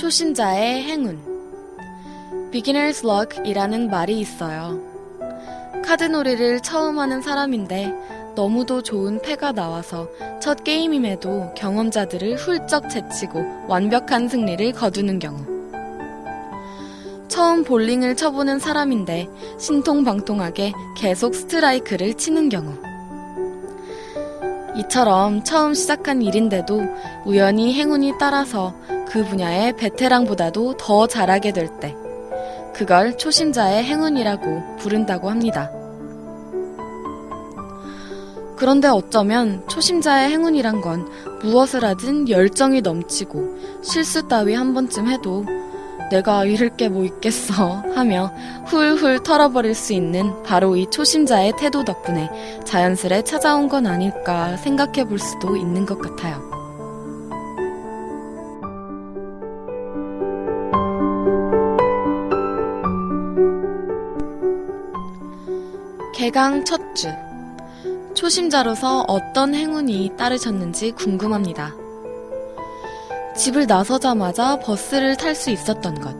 초심자의 행운. Beginner's luck이라는 말이 있어요. 카드놀이를 처음 하는 사람인데 너무도 좋은 패가 나와서 첫 게임임에도 경험자들을 훌쩍 제치고 완벽한 승리를 거두는 경우. 처음 볼링을 쳐보는 사람인데 신통방통하게 계속 스트라이크를 치는 경우. 이처럼 처음 시작한 일인데도 우연히 행운이 따라서 그 분야의 베테랑보다도 더 잘하게 될 때, 그걸 초심자의 행운이라고 부른다고 합니다. 그런데 어쩌면 초심자의 행운이란 건 무엇을 하든 열정이 넘치고 실수 따위 한 번쯤 해도 내가 잃을 게 뭐 있겠어 하며 훌훌 털어버릴 수 있는 바로 이 초심자의 태도 덕분에 자연스레 찾아온 건 아닐까 생각해 볼 수도 있는 것 같아요. 개강 첫 주. 초심자로서 어떤 행운이 따르셨는지 궁금합니다. 집을 나서자마자 버스를 탈 수 있었던 것.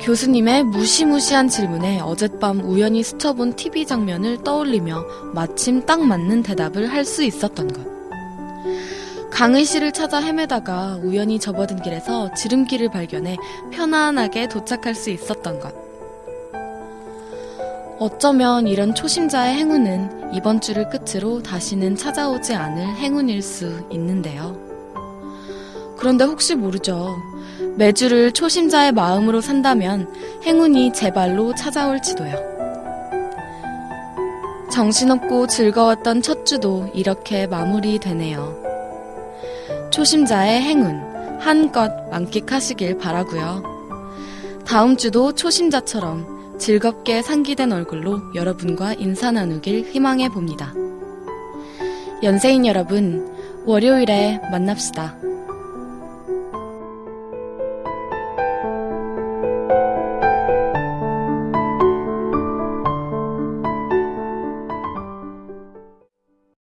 교수님의 무시무시한 질문에 어젯밤 우연히 스쳐본 TV 장면을 떠올리며 마침 딱 맞는 대답을 할 수 있었던 것. 강의실을 찾아 헤매다가 우연히 접어든 길에서 지름길을 발견해 편안하게 도착할 수 있었던 것. 어쩌면 이런 초심자의 행운은 이번 주를 끝으로 다시는 찾아오지 않을 행운일 수 있는데요. 그런데 혹시 모르죠. 매주를 초심자의 마음으로 산다면 행운이 제 발로 찾아올지도요. 정신없고 즐거웠던 첫 주도 이렇게 마무리되네요. 초심자의 행운 한껏 만끽하시길 바라고요. 다음 주도 초심자처럼 즐겁게 상기된 얼굴로 여러분과 인사 나누길 희망해 봅니다. 연세인 여러분, 월요일에 만납시다.